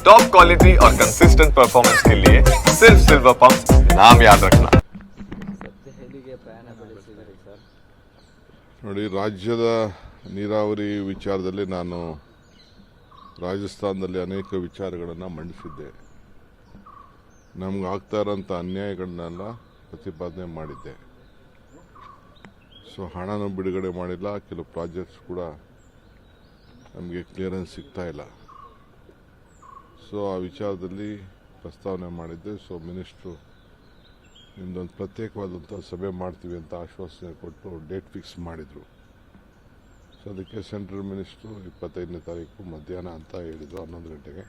Top quality और consistent performance के लिए सिर्फ सिल्वर पंप नाम याद रखना ಸತ್ಯಹೇಳಿಗೆ ಪ್ರಯಾಣ ಬೆಳೆಸಿದ್ದೀರಿ ಸರ್ ನೋಡಿ ರಾಜ್ಯದ ನೀರಾವರಿ ವಿಚಾರದಲ್ಲಿ ನಾನು ರಾಜಸ್ಥಾನದಲ್ಲಿ ಅನೇಕ ವಿಚಾರಗಳನ್ನು ಮಂಡಿಸಿದ್ದೆ ನಮ್ಗೆ ಆಗ್ತಾ ಇರೋಂಥ ಅನ್ಯಾಯಗಳನ್ನೆಲ್ಲ ಪ್ರತಿಪಾದನೆ ಮಾಡಿದ್ದೆ ಸೊ ಹಣನೂ ಬಿಡುಗಡೆ ಮಾಡಿಲ್ಲ ಕೆಲವು ಪ್ರಾಜೆಕ್ಟ್ಸ್ ಕೂಡ ನಮಗೆ ಕ್ಲಿಯರೆನ್ಸ್ ಸಿಗ್ತಾ ಇಲ್ಲ ಸೊ, ಆ ವಿಚಾರದಲ್ಲಿ ಪ್ರಸ್ತಾವನೆ ಮಾಡಿದ್ದೆ. ಸೊ, ಮಿನಿಸ್ಟ್ರು ನಿಮ್ದೊಂದು ಪ್ರತ್ಯೇಕವಾದಂಥ ಸಭೆ ಮಾಡ್ತೀವಿ ಅಂತ ಆಶ್ವಾಸನೆ ಕೊಟ್ಟು ಡೇಟ್ ಫಿಕ್ಸ್ ಮಾಡಿದರು. ಸೊ, ಅದಕ್ಕೆ ಸೆಂಟ್ರಲ್ ಮಿನಿಸ್ಟ್ರು ಇಪ್ಪತ್ತೈದನೇ ತಾರೀಕು ಮಧ್ಯಾಹ್ನ ಅಂತ ಹೇಳಿದರು, ಹನ್ನೊಂದು ಗಂಟೆಗೆ.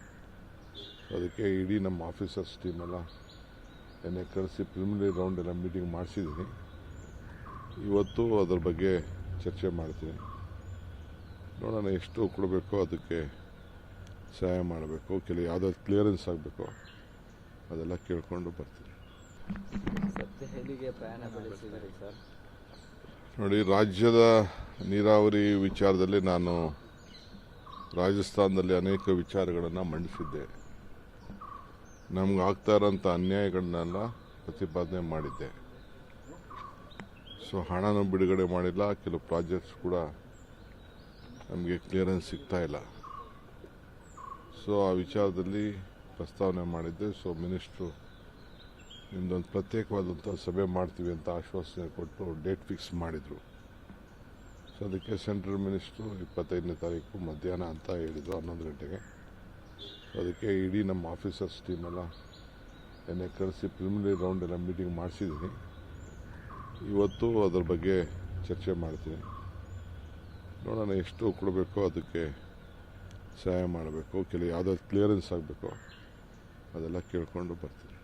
ಸೊ, ಅದಕ್ಕೆ ಇಡೀ ನಮ್ಮ ಆಫೀಸರ್ಸ್ ಟೀಮೆಲ್ಲ ಎನ್ನೆ ಕರೆಸಿ ಪ್ರಿಲಿಮಿನರಿ ರೌಂಡ್ ಎಲ್ಲ ಮೀಟಿಂಗ್ ಮಾಡಿಸಿದ್ದೀನಿ ಇವತ್ತು ಅದರ ಬಗ್ಗೆ ಚರ್ಚೆ ಮಾಡ್ತೀನಿ. ನೋಡೋಣ, ಎಷ್ಟು ಕೊಡಬೇಕೋ ಅದಕ್ಕೆ ಸಹಾಯ ಮಾಡಬೇಕು, ಕೆಲವು ಯಾವ್ದಾದ್ರು ಕ್ಲಿಯರೆನ್ಸ್ ಆಗಬೇಕು, ಅದೆಲ್ಲ ಕೇಳಿಕೊಂಡು ಬರ್ತೀನಿ. ನೋಡಿ, ರಾಜ್ಯದ ನೀರಾವರಿ ವಿಚಾರದಲ್ಲಿ ನಾನು ರಾಜಸ್ಥಾನದಲ್ಲಿ ಅನೇಕ ವಿಚಾರಗಳನ್ನು ಮಂಡಿಸಿದ್ದೆ. ನಮ್ಗೆ ಆಗ್ತಾ ಇರೋಂಥ ಅನ್ಯಾಯಗಳನ್ನೆಲ್ಲ ಪ್ರತಿಪಾದನೆ ಮಾಡಿದ್ದೆ. ಸೊ, ಹಣನೂ ಬಿಡುಗಡೆ ಮಾಡಿಲ್ಲ, ಕೆಲವು ಪ್ರಾಜೆಕ್ಟ್ಸ್ ಕೂಡ ನಮಗೆ ಕ್ಲಿಯರೆನ್ಸ್ ಸಿಗ್ತಾ ಇಲ್ಲ. ಸೊ, ಆ ವಿಚಾರದಲ್ಲಿ ಪ್ರಸ್ತಾವನೆ ಮಾಡಿದ್ದೆ, ಸೊ, ಮಿನಿಸ್ಟ್ರು ನಿಮ್ದೊಂದು ಪ್ರತ್ಯೇಕವಾದಂಥ ಸಭೆ ಮಾಡ್ತೀವಿ ಅಂತ ಆಶ್ವಾಸನೆ ಕೊಟ್ಟು ಡೇಟ್ ಫಿಕ್ಸ್ ಮಾಡಿದರು. ಸೊ, ಅದಕ್ಕೆ ಸೆಂಟ್ರಲ್ ಮಿನಿಸ್ಟ್ರು ಇಪ್ಪತ್ತೈದನೇ ತಾರೀಕು ಮಧ್ಯಾಹ್ನ ಅಂತ ಹೇಳಿದರು, ಹನ್ನೊಂದು ಗಂಟೆಗೆ. ಸೊ, ಅದಕ್ಕೆ ಇಡೀ ನಮ್ಮ ಆಫೀಸರ್ಸ್ ಟೀಮೆಲ್ಲ ಎನ್ನೆ ಕರೆಸಿ ಪ್ರಿಲಿಮಿನರಿ ರೌಂಡ್ ಎಲ್ಲ ಮೀಟಿಂಗ್ ಮಾಡಿಸಿದ್ದೀನಿ ಇವತ್ತು ಅದರ ಬಗ್ಗೆ ಚರ್ಚೆ ಮಾಡ್ತೀನಿ. ನೋಡೋಣ, ಎಷ್ಟು ಕೊಡಬೇಕೋ ಅದಕ್ಕೆ ಸಹಾಯ ಮಾಡಬೇಕು ಕೆಲವು ಯಾವುದಾದ್ರು ಕ್ಲಿಯರೆನ್ಸ್ ಆಗಬೇಕು. ಅದೆಲ್ಲ ಕೇಳಿಕೊಂಡು ಬರ್ತೀನಿ.